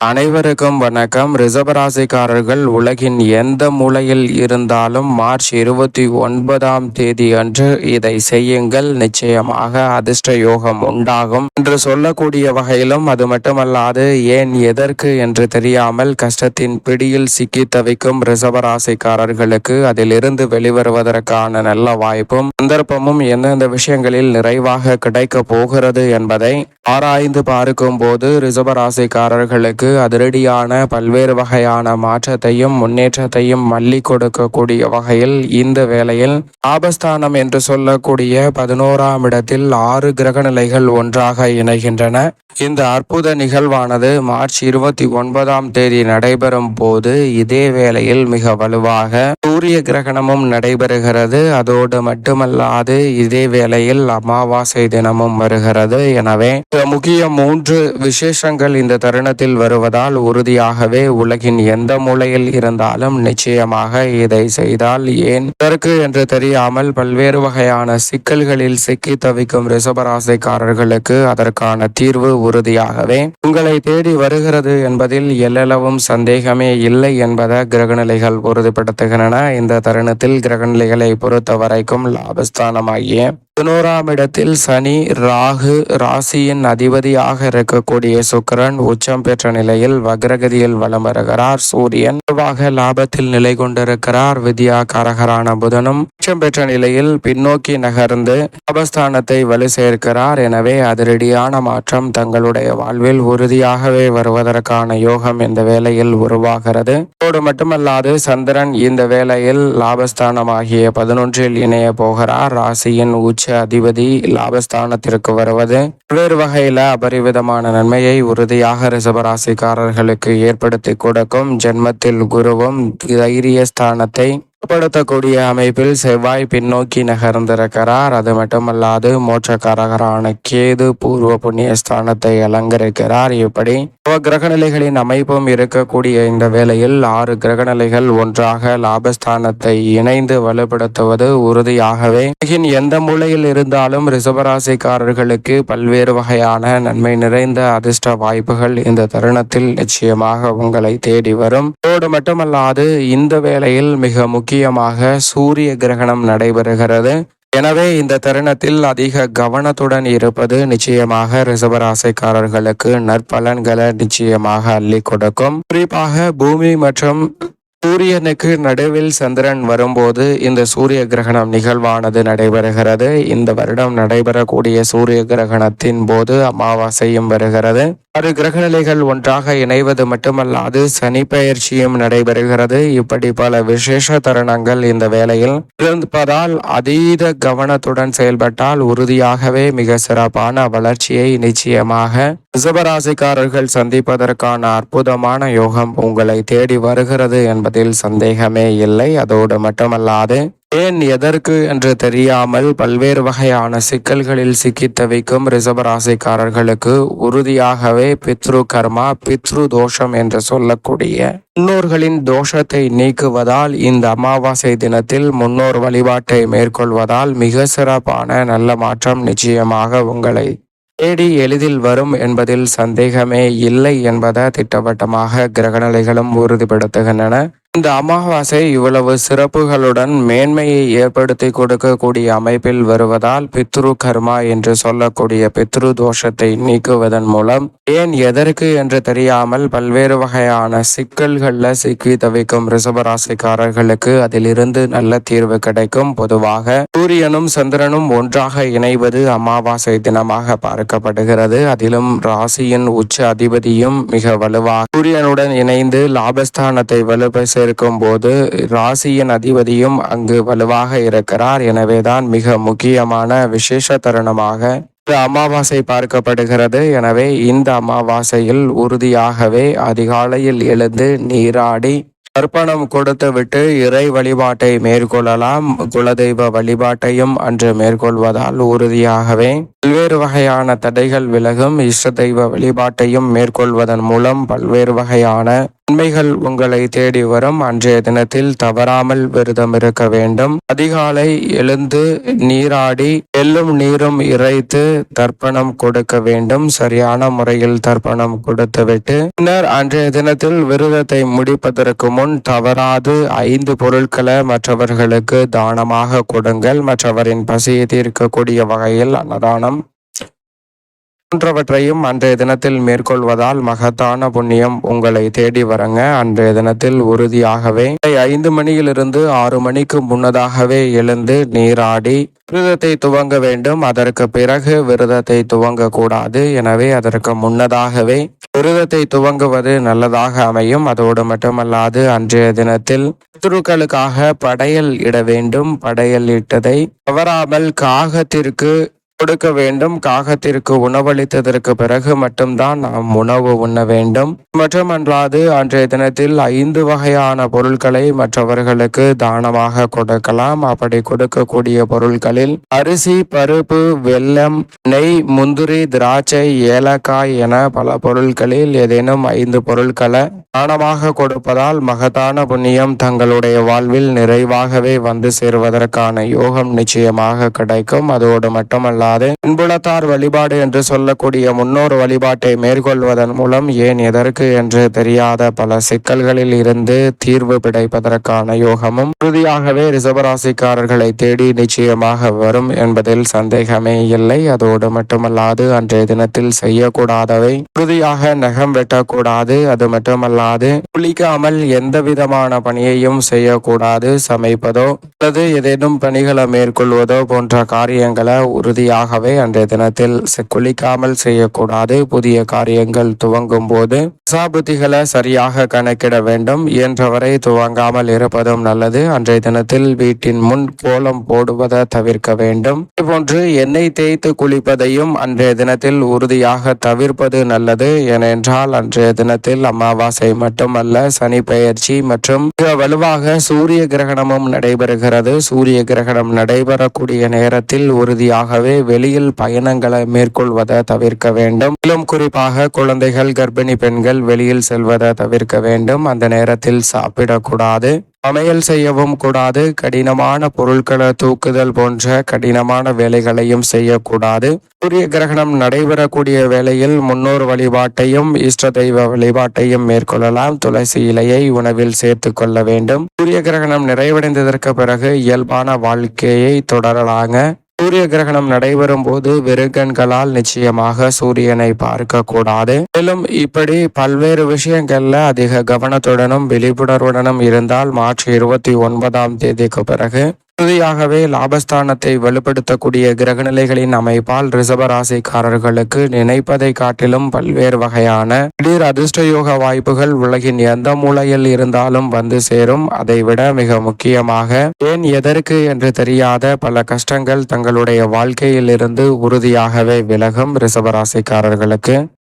அனைவருக்கும் வணக்கம். ரிசபராசிக்காரர்கள் உலகின் எந்த மூலையில் இருந்தாலும் மார்ச் இருபத்தி ஒன்பதாம் தேதி அன்று இதை செய்யுங்கள். நிச்சயமாக அதிர்ஷ்ட யோகம் உண்டாகும். என்று சொல்லக்கூடிய வகையிலும் அது மட்டுமல்லாது ஏன் எதற்கு என்று தெரியாமல் கஷ்டத்தின் பிடியில் சிக்கி தவிக்கும் ரிசபராசிக்காரர்களுக்கு அதிலிருந்து வெளிவருவதற்கான நல்ல வாய்ப்பும் சந்தர்ப்பமும் எந்தெந்த விஷயங்களில் நிறைவாக கிடைக்க போகிறது என்பதை ஆராய்ந்து பார்க்கும் போது ரிசபராசிக்காரர்களுக்கு அதிரடியான பல்வேறு வகையான மாற்றத்தையும் முன்னேற்றத்தையும் மல்லி கொடுக்கக்கூடிய வகையில் இந்த வேளையில் ஆபஸ்தானம் என்று சொல்லக்கூடிய பதினோராம் இடத்தில் ஆறு கிரக நிலைகள் ஒன்றாக இணைகின்றன. இந்த அற்புத நிகழ்வானது மார்ச் இருபத்தி ஒன்பதாம் தேதி நடைபெறும் போது இதே வேளையில் மிக வலுவாக சூரிய கிரகணமும் நடைபெறுகிறது. அதோடு மட்டுமல்லாது இதே வேளையில் அமாவாசை தினமும் வருகிறது. எனவே முக்கிய மூன்று விசேஷங்கள் இந்த தருணத்தில் வரும். வருவதால் உறுதியாகவே உலகின் எந்த மூலையில் இருந்தாலும் நிச்சயமாக இதை செய்தால் ஏன்? இதற்கு என்று தெரியாமல் பல்வேறு வகையான சிக்கல்களில் சிக்கி தவிக்கும் ரிசபராசிக்காரர்களுக்கு அதற்கான தீர்வு உறுதியாகவே. உங்களை தேடி வருகிறது என்பதில் எல்லளவும் சந்தேகமே இல்லை என்பதை கிரகநிலைகள் உறுதிப்படுத்துகின்றன. இந்த தருணத்தில் கிரகநிலைகளை பொறுத்த வரைக்கும் லாபஸ்தானமாகிய பதினோராம் இடத்தில் சனி ராகு ராசியின் அதிபதியாக இருக்கக்கூடிய சுக்கரன் உச்சம் பெற்ற நிலையில் வக்ரகதியில் வலம் வருகிறார். சூரியன் பொதுவாக லாபத்தில் நிலை கொண்டிருக்கிறார். வித்யா காரகரான புதனும் உச்சம் பெற்ற நிலையில் பின்னோக்கி நகர்ந்து லாபஸ்தானத்தை வலு சேர்க்கிறார். எனவே அதிரடியான மாற்றம் தங்களுடைய வாழ்வில் உறுதியாகவே வருவதற்கான யோகம் இந்த வேளையில் உருவாகிறது. அதோடு மட்டுமல்லாது சந்திரன் இந்த வேளையில் லாபஸ்தானமாகிய பதினொன்றில் இணைய போகிறார். ராசியின் உச்ச அதிபதி லாபஸ்தானத்திற்கு வருவது. வேறு வகையில அபரிவிதமான நன்மையை உறுதியாக ரிசபராசிக்காரர்களுக்கு ஏற்படுத்தி கொடுக்கும் ஜென்மத்தில் குருவும் தைரிய ஸ்தானத்தை படுத்தக்கூடிய அமைப்பில் செவ்வாய் பின்னோக்கி நகர்ந்திருக்கிறார். அது மட்டுமல்லாது மோட்சக்காரகரான கேது பூர்வ புண்ணிய ஸ்தானத்தை அலங்கரிக்கிறார். இப்படி கிரகநிலைகளின் அமைப்பும் இருக்கக்கூடிய இந்த வேளையில் ஆறு கிரகநிலைகள் ஒன்றாக லாபஸ்தானத்தை இணைந்து வலுப்படுத்துவது உறுதியாகவே. உலகின் எந்த மூலையில் இருந்தாலும் ரிசபராசிக்காரர்களுக்கு பல்வேறு வகையான நன்மை நிறைந்த அதிர்ஷ்ட வாய்ப்புகள் இந்த தருணத்தில் நிச்சயமாக உங்களை தேடி வரும். அதோடு மட்டுமல்லாது இந்த வேளையில் மிக முக்கியமாக சூரிய கிரகணம் நடைபெறுகிறது. எனவே இந்த தருணத்தில் அதிக கவனத்துடன் இருப்பது நிச்சயமாக ரிசபராசைக்காரர்களுக்கு நற்பலன்களை நிச்சயமாக அள்ளி கொடுக்கும். குறிப்பாக பூமி மற்றும் சூரியனுக்கு நடுவில் சந்திரன் வரும்போது இந்த சூரிய கிரகணம் நிகழ்வானது நடைபெறுகிறது. இந்த வருடம் நடைபெறக்கூடிய சூரிய கிரகணத்தின் போது அமாவாசையும் வருகிறது. ஆறு கிரகநிலைகள் ஒன்றாக இணைவது மட்டுமல்லாது சனி பயிற்சியும் நடைபெறுகிறது. இப்படி பல விசேஷ தருணங்கள் இந்த வேளையில் இருப்பதால் அதீத கவனத்துடன் செயல்பட்டால் உறுதியாகவே மிக சிறப்பான வளர்ச்சியை நிச்சயமாக ரிசபராசிக்காரர்கள் சந்திப்பதற்கான அற்புதமான யோகம் உங்களை தேடி வருகிறது என்பதில் சந்தேகமே இல்லை. அதோடு மட்டுமல்லாது ஏன் எதற்கு என்று தெரியாமல் பல்வேறு வகையான சிக்கல்களில் சிக்கி தவிக்கும் ரிசபராசிக்காரர்களுக்கு உறுதியாகவே பித்ரு கர்மா பித்ரு தோஷம் என்று சொல்லக்கூடிய முன்னோர்களின் தோஷத்தை நீக்குவதால் இந்த அமாவாசை தினத்தில் முன்னோர் வழிபாட்டை மேற்கொள்வதால் மிக சிறப்பான நல்ல மாற்றம் நிச்சயமாக உங்களை தேடி எளிதில் வரும் என்பதில் சந்தேகமே இல்லை என்பதை திட்டவட்டமாக கிரகநிலைகளும் உறுதிப்படுத்துகின்றன. இந்த அமாவாசை இவ்வளவு சிறப்புகளுடன் மேன்மையை ஏற்படுத்தி கொடுக்கக்கூடிய அமைப்பில் வருவதால் பித்ரு கர்மா என்று சொல்லக்கூடிய பித்ரு தோஷத்தை நீக்குவதன் மூலம் ஏன் எதற்கு என்று தெரியாமல் பல்வேறு வகையான சிக்கல்கள்ல சிக்கி தவிக்கும் ரிசபராசிக்காரர்களுக்கு அதிலிருந்து நல்ல தீர்வு கிடைக்கும். பொதுவாக சூரியனும் சந்திரனும் ஒன்றாக இணைவது அமாவாசை தினமாக பார்க்கப்படுகிறது. அதிலும் ராசியின் உச்ச அதிபதியும் மிக வலுவாக சூரியனுடன் இணைந்து லாபஸ்தானத்தை வலுப்பை இருக்கும் போது ராசியின் அதிபதியும் அங்கு வலுவாக இருக்கிறார். எனவேதான் மிக முக்கியமான விசேஷ தருணமாக அமாவாசை பார்க்கப்படுகிறது. எனவே இந்த அமாவாசையில் உறுதியாகவே அதிகாலையில் எழுந்து நீராடி தர்ப்பணம் கொடுத்துவிட்டு இறை வழிபாட்டை மேற்கொள்ளலாம். குலதெய்வ வழிபாட்டையும் அன்று மேற்கொள்வதால் உறுதியாகவே பல்வேறு வகையான தடைகள் விலகும். இஷ்ட தெய்வ வழிபாட்டையும் மேற்கொள்வதன் மூலம் பல்வேறு வகையான நன்மைகள் உங்களை தேடி வரும். அன்றைய தினத்தில் தவறாமல் விரதம் இருக்க வேண்டும். அதிகாலை எழுந்து நீராடி எள்ளும் நீரும் இறைத்து தர்ப்பணம் கொடுக்க வேண்டும். சரியான முறையில் தர்ப்பணம் கொடுத்துவிட்டு பின்னர் அன்றைய தினத்தில் விரதத்தை முடிப்பதற்கு முன் தவறாது ஐந்து பொருட்களை மற்றவர்களுக்கு தானமாக கொடுங்கள். மற்றவரின் பசியை தீர்க்கக்கூடிய வகையில் அன்னதானம் போன்றவற்றையும் அன்றைய தினத்தில் மேற்கொள்வதால் மகத்தான புண்ணியம் உங்களை தேடி வரங்க. அன்றைய தினத்தில் உறுதியாகவே ஐந்து மணியிலிருந்து ஆறு மணிக்கு முன்னதாகவே எழுந்து நீராடி விரதத்தை துவங்க வேண்டும். அதற்கு பிறகு விரதத்தை துவங்க கூடாது எனவே அதற்கு முன்னதாகவே விரதத்தை துவங்குவது நல்லதாக அமையும். அதோடு மட்டுமல்லாது அன்றைய தினத்தில் பித்ருக்களுக்காக படையல் இட வேண்டும். படையல் இட்டதை தவறாமல் காகத்திற்கு கொடுக்க வேண்டும் காகத்திற்கு உணவளித்ததற்கு பிறகு மட்டும்தான் நாம் உணவு உண்ண வேண்டும். மட்டுமன்றாது அன்றைய தினத்தில் ஐந்து வகையான பொருட்களை மற்றவர்களுக்கு தானமாக கொடுக்கலாம். அப்படி கொடுக்கக்கூடிய பொருட்களில் அரிசி பருப்பு வெல்லம் நெய் முந்திரி திராட்சை ஏலக்காய் என பல பொருட்களில் ஏதேனும் ஐந்து பொருட்களை தானமாக கொடுப்பதால் மகத்தான புண்ணியம் தங்களுடைய வாழ்வில் நிறைவாகவே வந்து சேருவதற்கான யோகம் நிச்சயமாக கிடைக்கும். அதோடு மட்டுமல்ல அல்லாது அன்புலத்தார் வழிபாடு என்று சொல்லக்கூடிய முன்னோர் வழிபாட்டை மேற்கொள்வதன் மூலம் ஏன் எதற்கு என்று தெரியாத பல சிக்கல்களில் இருந்து தீர்வு கிடைப்பதற்கான யோகமும் உறுதியாகவே ரிசபராசிக்காரர்களை தேடி நிச்சயமாக வரும் என்பதில் சந்தேகமே இல்லை. அதோடு மட்டுமல்லாது அன்றைய தினத்தில் செய்யக்கூடாதவை உறுதியாக நகம் வெட்டக்கூடாது. அது மட்டுமல்லாது குளிக்காமல் எந்த விதமான பணியையும் செய்யக்கூடாது. சமைப்பதோ அல்லது ஏதேனும் பணிகளை மேற்கொள்வதோ போன்ற காரியங்களை உறுதியாக ஆகவே அன்றைய தினத்தில் குளிக்காமல் செய்யக்கூடாது. புதிய காரியங்கள் துவங்கும் போது சாபுத்திகளை சரியாக கணக்கிட வேண்டும். இயன்றவரை துவங்காமல் இருப்பதும் நல்லது. அன்றைய தினத்தில் வீட்டின் முன் கோலம் போடுவதை தவிர்க்க வேண்டும். இதுபோன்று எண்ணெய் தேய்த்து குளிப்பதையும் அன்றைய தினத்தில் உறுதியாக தவிர்ப்பது நல்லது. ஏனென்றால் அன்றைய தினத்தில் அமாவாசை மட்டுமல்ல சனி பெயர்ச்சி மற்றும் மிக வலுவாக சூரிய கிரகணமும் நடைபெறுகிறது. சூரிய கிரகணம் நடைபெறக்கூடிய நேரத்தில் உறுதியாகவே வெளியில் பயணங்களை மேற்கொள்வதை தவிர்க்க வேண்டும். மேலும் குறிப்பாக குழந்தைகள் கர்ப்பிணி பெண்கள் வெளியில் செல்வதை தவிர்க்க வேண்டும். அந்த நேரத்தில் சாப்பிடக்கூடாது. சமையல் செய்யவும் கூடாது. கடினமான பொருட்களை தூக்குதல் போன்ற கடினமான வேலைகளையும் செய்யக்கூடாது. சூரிய கிரகணம் நடைபெறக்கூடிய வேளையில் முன்னோர் வழிபாட்டையும் இஷ்ட தெய்வ வழிபாட்டையும் மேற்கொள்ளலாம். துளசி இலையை உணவில் சேர்த்து கொள்ள வேண்டும். சூரிய கிரகணம் நிறைவடைந்ததற்கு பிறகு இயல்பான வாழ்க்கையை தொடரலாங்க. சூரிய கிரகணம் நடைபெறும் போது வெறுகண்களால் நிச்சயமாக சூரியனை பார்க்க கூடாது. மேலும் இப்படி பல்வேறு விஷயங்கள்ல அதிக கவனத்துடனும் விழிப்புணர்வுடனும் இருந்தால் மார்ச் இருபத்தி ஒன்பதாம் தேதிக்கு பிறகு உறுதியாகவே லாபஸ்தானத்தை வலுப்படுத்தக்கூடிய கிரகநிலைகளின் அமைப்பால் ரிசபராசிக்காரர்களுக்கு நினைப்பதை காட்டிலும் பல்வேறு வகையான திடீர் அதிர்ஷ்டயோக வாய்ப்புகள் உலகின் எந்த மூலையில் இருந்தாலும் வந்து சேரும். அதைவிட மிக முக்கியமாக ஏன் எதற்கு என்று தெரியாத பல கஷ்டங்கள் தங்களுடைய வாழ்க்கையில் இருந்து உறுதியாகவே விலகும் ரிசபராசிக்காரர்களுக்கு